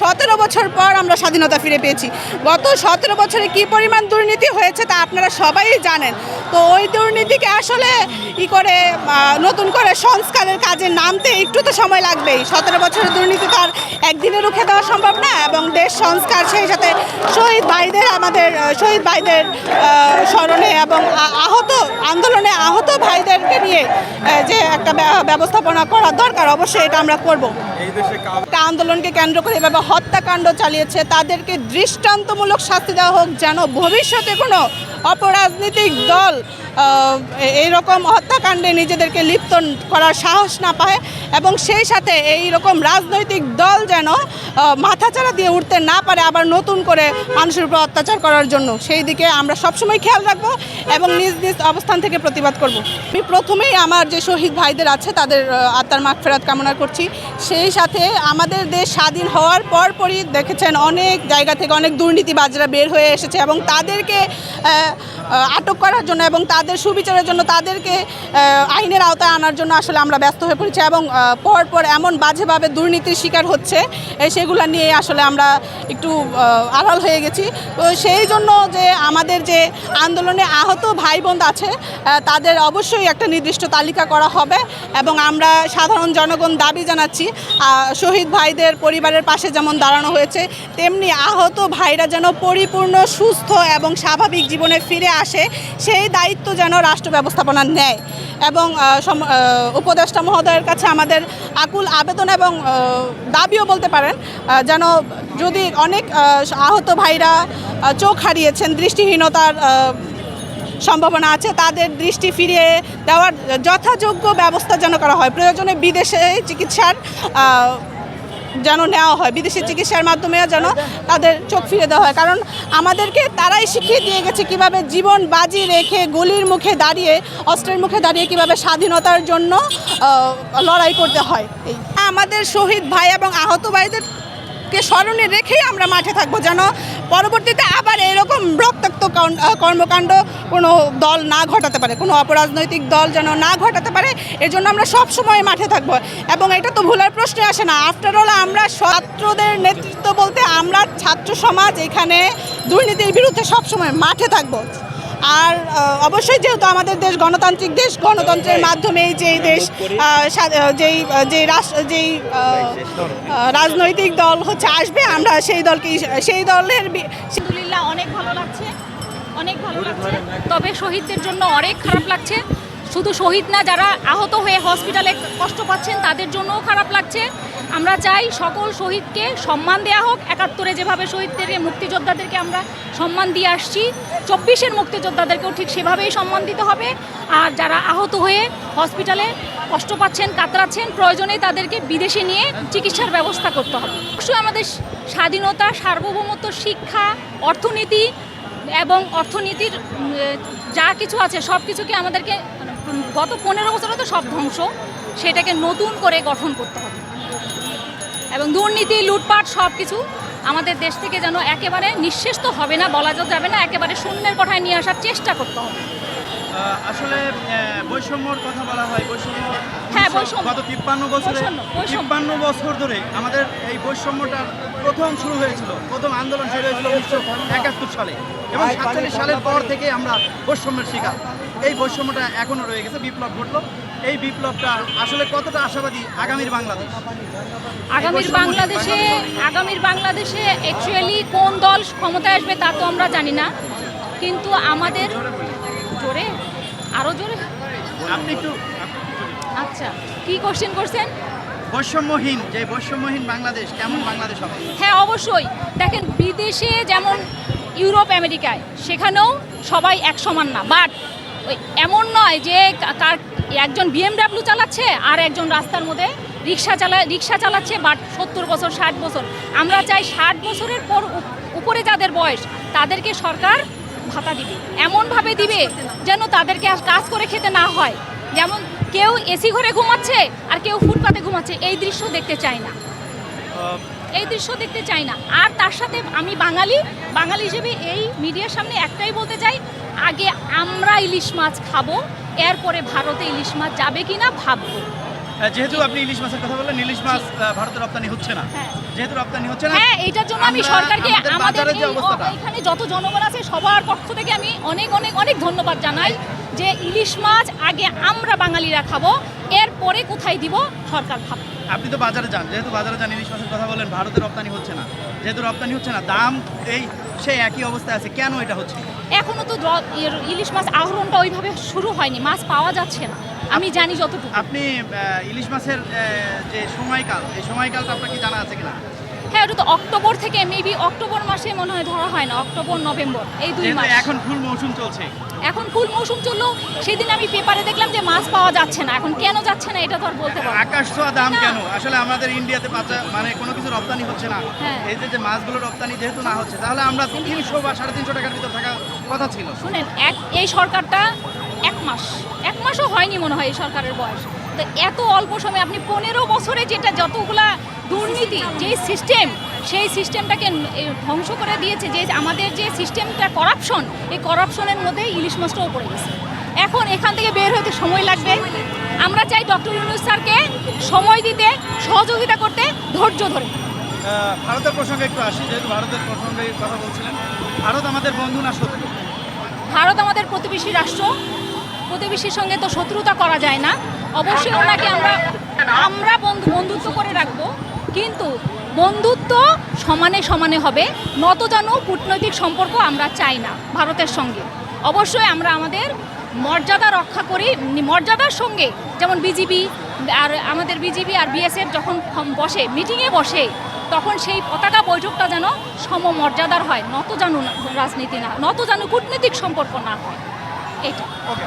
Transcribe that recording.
সতেরো বছর পর আমরা স্বাধীনতা ফিরে পেয়েছি। গত সতেরো বছরে কি পরিমাণ দুর্নীতি হয়েছে তা আপনারা সবাই জানেন। তো ওই দুর্নীতিকে আসলে ই করে নতুন করে সংস্কারের কাজে নামতে একটু তো সময় লাগবেই। সতেরো বছরের দুর্নীতি তো আর একদিনে রুখে দেওয়া সম্ভব না এবং দেশ সংস্কার সেই সাথে শহীদ ভাইদের আমাদের শহীদ ভাইদের স্মরণে এবং আহত আন্দোলনে আহত ভাইদেরকে নিয়ে যে একটা ব্যবস্থাপনা করা দরকার অবশ্যই এটা আমরা করব। একটা আন্দোলনকে কেন্দ্র করে এভাবে হত্যাকাণ্ড চালিয়েছে তাদেরকে দৃষ্টান্তমূলক শাস্তি দেওয়া হোক যেন ভবিষ্যতে কোনো অপরাজনৈতিক দল এইরকম হত্যাকাণ্ডে নিজেদেরকে লিপ্ত করার সাহস না পায় এবং সেই সাথে এই রকম রাজনৈতিক দল যেন মাথাচাড়া দিয়ে উঠতে না পারে আবার নতুন করে মানুষের উপর অত্যাচার করার জন্য। সেই দিকে আমরা সবসময় খেয়াল রাখব এবং নিজ নিজ অবস্থান থেকে প্রতিবাদ করব। আমি প্রথমেই আমার যে শহীদ ভাইদের আছে, তাদের আত্মার মাগ ফেরাত কামনা করছি। সেই সাথে আমাদের দেশ স্বাধীন হওয়ার পরপরই দেখেছেন অনেক জায়গা থেকে অনেক দুর্নীতিবাজরা বের হয়ে এসেছে এবং তাদেরকে আটক করার জন্য এবং তাদের সুবিচারের জন্য তাদেরকে আইনের আওতায় আনার জন্য আসলে আমরা ব্যস্ত হয়ে পড়েছি এবং পরপর এমন বাজেভাবে দুর্নীতির শিকার হচ্ছে সেগুলো নিয়ে আসলে আমরা একটু আড়াল হয়ে গেছি। তো সেই জন্য যে আমাদের যে আন্দোলনে আহত ভাই বোন আছে তাদের অবশ্যই একটা নির্দিষ্ট তালিকা করা হবে এবং আমরা সাধারণ জনগণ দাবি জানাচ্ছি শহীদ ভাইদের পরিবারের পাশে যেমন দাঁড়ানো হয়েছে, তেমনি আহত ভাইরা যেন পরিপূর্ণ, সুস্থ এবং স্বাভাবিক জীবনে ফিরে আসে, সেই দায়িত্ব যেন রাষ্ট্র ব্যবস্থাপনা নেয়। এবং উপদেষ্টা মহোদয়ের কাছে আমাদের আকুল আবেদন এবং দাবিও বলতে পারেন যেন যদি অনেক আহত ভাইরা চোখ হারিয়েছেন, দৃষ্টিহীনতার সম্ভাবনা আছে, তাদের দৃষ্টি ফিরিয়ে দেওয়ার যথাযোগ্য ব্যবস্থা যেন করা হয়। প্রয়োজনে বিদেশে চিকিৎসার যেন নেওয়া হয়। বিদেশি চিকিৎসার মাধ্যমে যেন তাদের চোখ ফিরে দেওয়া হয়। কারণ আমাদেরকে তারাই শিখিয়ে দিয়ে গেছে কীভাবে জীবন বাজি রেখে, গলির মুখে দাঁড়িয়ে, অস্ত্রের মুখে দাঁড়িয়ে কীভাবে স্বাধীনতার জন্য লড়াই করতে হয়। আমাদের শহীদ ভাই এবং আহত ভাইদের কে স্মরণে রেখেই আমরা মাঠে থাকব যেন পরবর্তীতে আবার এরকম রক্তাক্ত কর্মকাণ্ড কোনো দল না ঘটাতে পারে, কোনো অপরাজনৈতিক দল যেন না ঘটাতে পারে এর জন্য আমরা সব সময় মাঠে থাকব। এবং এটা তো ভুলার প্রশ্নে আসে না। আফটার অল আমরা ছাত্রদের নেতৃত্ব বলতে আমরা ছাত্র সমাজ এখানে দুর্নীতির বিরুদ্ধে সব সময় মাঠে থাকব। আর অবশ্যই যেহেতু আমাদের দেশ গণতান্ত্রিক দেশ গণতন্ত্রের মাধ্যমে যেই দেশ যেই যেই রাষ্ট্র যেই রাজনৈতিক দল হচ্ছে আসবে আমরা সেই দলকে সেই দলের আলহামদুলিল্লাহ অনেক ভালো লাগছে অনেক ভালো লাগছে। তবে শহীদদের জন্য অনেক খারাপ লাগছে। শুধু শহীদ না, যারা আহত হয়ে হসপিটালে কষ্ট পাচ্ছেন, তাদের জন্যও খারাপ লাগছে। আমরা চাই সকল শহীদকে সম্মান দেওয়া হোক। একাত্তরে যেভাবে শহীদদেরকে, মুক্তিযোদ্ধাদেরকে আমরা সম্মান দিয়ে আসছি, চব্বিশের মুক্তিযোদ্ধাদেরকেও ঠিক সেভাবেই সম্মান দিতে হবে। আর যারা আহত হয়ে হসপিটালে কষ্ট পাচ্ছেন, কাতরাচ্ছেন, প্রয়োজনে তাদেরকে বিদেশে নিয়ে চিকিৎসার ব্যবস্থা করতে হবে। অবশ্যই আমাদের স্বাধীনতা, সার্বভৌমত্ব, শিক্ষা, অর্থনীতি এবং অর্থনীতির যা কিছু আছে সব কিছুকে আমাদেরকে গত পনেরো বছরে তো সব ধ্বংস। সেটাকে নতুন করে গঠন করতে হবে। এবং দুর্নীতি, লুটপাট সব কিছু আমাদের দেশ থেকে যেন একেবারে নিঃশেষ তো হবে না, বলা যাবে না, একেবারে শূন্যের কথায় নিয়ে আসার চেষ্টা করতে হবে। আসলে আহ, বৈষম্যর কথা বলা হয় বৈষম্য হ্যাঁ। গত তিপ্পান্ন বছরে। তিপ্পান্ন বছর ধরে আমাদের এই বৈষম্যটা প্রথম শুরু হয়েছিল প্রথম আন্দোলন শুরু হয়েছিল উনিশশো একাত্তর সালে এবং সাতচল্লিশ সালের পর থেকে আমরা বৈষম্যের শিকার। এই বৈষম্যটা এখনও রয়ে গেছে বিপ্লব ঘটলো। এই বিপ্লবটা আসলে কতটা আশাবাদী আগামীর বাংলাদেশ? আগামীর বাংলাদেশে আগামীর বাংলাদেশে অ্যাকচুয়ালি কোন দল ক্ষমতায় আসবে তা তো আমরা জানি না। কিন্তু আমাদের জোরে? আরও জোরে? আপনি একটু আচ্ছা কি কোশ্চেন করছেন? বৈষম্যহীন যে বৈষম্যহীন বাংলাদেশ কেমন বাংলাদেশ হবে? হ্যাঁ অবশ্যই। দেখেন বিদেশে যেমন ইউরোপ আমেরিকায় সেখানেও সবাই এক সমান না। বাট এমন নয় যে কার একজন বিএমডাব্লিউ চালাচ্ছে আর একজন রাস্তার মধ্যে রিক্সা চালা রিক্সা চালাচ্ছে বাট সত্তর বছর ষাট বছর। আমরা চাই ষাট বছরের পর উপরে যাদের বয়স তাদেরকে সরকার ভাতা দিবে। এমনভাবে দিবে যেন তাদেরকে কাজ করে খেতে না হয়। যেমন কেউ এসি ঘরে ঘুমাচ্ছে আর কেউ ফুটপাতে ঘুমাচ্ছে, এই দৃশ্য দেখতে চায় না। এই দৃশ্য দেখতে চাই না। আর তার সাথে আমি বাঙালি বাঙালি হিসেবে এই মিডিয়ার সামনে একটাই বলতে চাই, আগে আমরা ইলিশ মাছ খাব, এরপরে ভারতে ইলিশ মাছ যাবে কি না ভাববো। যেহেতু আপনি ইলিশ মাছের কথা বললেন ইলিশ মাছ ভারতে রপ্তানি হচ্ছে না। হ্যাঁ। যেহেতু রপ্তানি হচ্ছে না হ্যাঁ এইটার জন্য আমি সরকারকে আমাদের এখানে যত জনগণ আছে সবার পক্ষ থেকে আমি অনেক অনেক অনেক ধন্যবাদ জানাই যে ইলিশ মাছ আগে আমরা বাঙালিরা খাব এরপরে কোথায় দিব সরকার ভাববে। আপনি তো বাজারে যান যেহেতু বাজারে যান ইলিশ মাছের কথা বলেন ভারতে রপ্তানি হচ্ছে না। যেহেতু রপ্তানি হচ্ছে না দাম এই সেই একই অবস্থায় আছে কেন এটা হচ্ছে? এখনও তো ইলিশ মাছ আহরণটা ওইভাবে শুরু হয়নি মাছ পাওয়া যাচ্ছে না। আমি জানি যতটুকু। আপনি ইলিশ মাছের যে সময়কাল, এই সময়কালটা আপনার কি জানা আছে কিনা? হ্যাঁ ওটা তো অক্টোবর থেকে মেবি অক্টোবর মাসে মনে হয় ধরা হয় না অক্টোবর নভেম্বর এই দুই মাস। এখন ফুল মৌসুম চলছে। এখন ফুল মৌসুম চলল সেদিন আমি পেপারে দেখলাম যে মাছ পাওয়া যাচ্ছে না এখন কেন যাচ্ছে না এটা তো আর বলতে পারব আকাশ ছোঁয়া দাম কেন? আসলে আমাদের ইন্ডিয়াতে বাচ্চা মানে কোনো কিছু রপ্তানি হচ্ছে না। হ্যাঁ। এই যে যে মাছগুলো রপ্তানি যেহেতু না হচ্ছে তাহলে আমরা তিনশো বা সাড়ে তিনশো টাকার ভিতর থাকার কথা ছিল। শুনেন এক এই সরকারটা এক মাস এক মাসও হয়নি মনে হয় এই সরকারের বয়স। তো এত অল্প সময়ে আপনি পনেরো বছরে যেটা যতগুলা দুর্নীতি যে সিস্টেম সেই সিস্টেমটাকে ধ্বংস করে দিয়েছে যে আমাদের যে সিস্টেমটা করাপশন এই করাপশনের মধ্যে ইলিশ মাছটাও পড়ে গেছে। এখন এখান থেকে বের হতে সময় লাগবে। আমরা চাই ডক্টর ইউনুস স্যারকে সময় দিতে সহযোগিতা করতে ধৈর্য ধরে। ভারতের প্রসঙ্গে একটু আসি যেহেতু ভারতের প্রসঙ্গে কথা বলছিলেন। ভারত আমাদের বন্ধু না শত্রু? ভারত আমাদের প্রতিবেশী রাষ্ট্র। প্রতিবেশীর সঙ্গে তো শত্রুতা করা যায় না। অবশ্যই ওনাকে আমরা আমরা বন্ধু বন্ধুত্ব করে রাখব। কিন্তু বন্ধুত্ব সমানে সমানে হবে। নত যেন কূটনৈতিক সম্পর্ক আমরা চাই না ভারতের সঙ্গে। অবশ্যই আমরা আমাদের মর্যাদা রক্ষা করি। মর্যাদার সঙ্গে যেমন বিজিবি আর আমাদের বিজিবি আর বিএসএফ যখন বসে, মিটিংয়ে বসে, তখন সেই পতাকা বৈঠকটা যেন সমমর্যাদার হয়। নতজানু না- রাজনীতি না নতজানু কূটনৈতিক সম্পর্ক না হয়। এটা ওকে